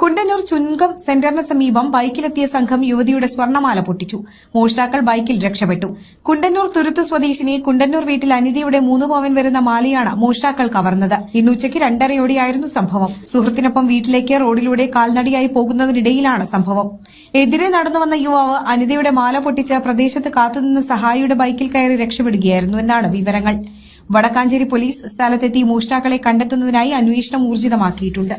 കുണ്ടന്നൂർ ചുങ്കം സെന്ററിന് സമീപം ബൈക്കിലെത്തിയ സംഘം യുവതിയുടെ സ്വർണമാല പൊട്ടിച്ചു. മോഷ്ടാക്കൾ ബൈക്കിൽ രക്ഷപ്പെട്ടു. കുണ്ടന്നൂർ തുരുത്ത് സ്വദേശിനി കുണ്ടന്നൂർ വീട്ടിൽ അനിതയുടെ മൂന്ന് പവൻ വരുന്ന മാലയാണ് മോഷ്ടാക്കൾ കവർന്നത്. ഇന്ന് ഉച്ചയ്ക്ക് രണ്ടരയോടെയായിരുന്നു സംഭവം. സുഹൃത്തിനൊപ്പം വീട്ടിലേക്ക് റോഡിലൂടെ കാൽനടിയായി പോകുന്നതിനിടയിലാണ് സംഭവം. എതിരെ നടന്നുവന്ന യുവാവ് അനിതയുടെ മാല പൊട്ടിച്ച് പ്രദേശത്ത് കാത്തുനിന്ന സഹായിയുടെ ബൈക്കിൽ കയറി രക്ഷപ്പെടുകയായിരുന്നു എന്നാണ് വിവരങ്ങൾ. വടക്കാഞ്ചേരി പോലീസ് സ്ഥലത്തെത്തി മോഷ്ടാക്കളെ കണ്ടെത്തുന്നതിനായി അന്വേഷണം ഊർജിതമാക്കിയിട്ടുണ്ട്.